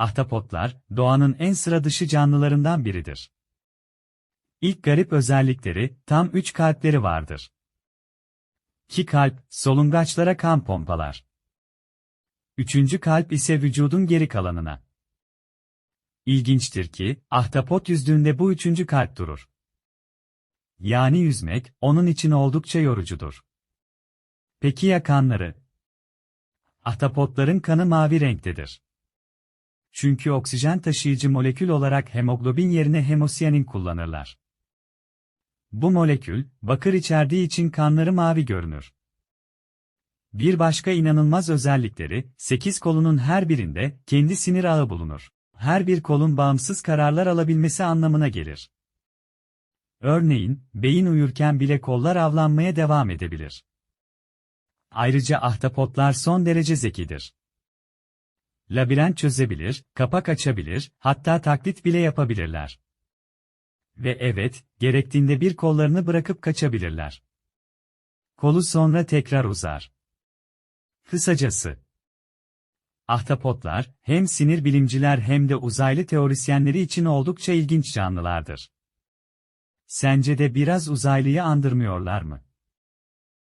Ahtapotlar, doğanın en sıra dışı canlılarından biridir. İlk garip özellikleri, tam üç kalpleri vardır. İki kalp, solungaçlara kan pompalar. Üçüncü kalp ise vücudun geri kalanına. İlginçtir ki, ahtapot yüzdüğünde bu üçüncü kalp durur. Yani yüzmek, onun için oldukça yorucudur. Peki ya kanları? Ahtapotların kanı mavi renktedir. Çünkü oksijen taşıyıcı molekül olarak hemoglobin yerine hemosiyanin kullanırlar. Bu molekül, bakır içerdiği için kanları mavi görünür. Bir başka inanılmaz özellikleri, 8 kolunun her birinde kendi sinir ağı bulunur. Her bir kolun bağımsız kararlar alabilmesi anlamına gelir. Örneğin, beyin uyurken bile kollar avlanmaya devam edebilir. Ayrıca ahtapotlar son derece zekidir. Labirent çözebilir, kapak açabilir, hatta taklit bile yapabilirler. Ve evet, gerektiğinde bir kollarını bırakıp kaçabilirler. Kolu sonra tekrar uzar. Kısacası, ahtapotlar, hem sinir bilimciler hem de uzaylı teorisyenleri için oldukça ilginç canlılardır. Sence de biraz uzaylıyı andırmıyorlar mı?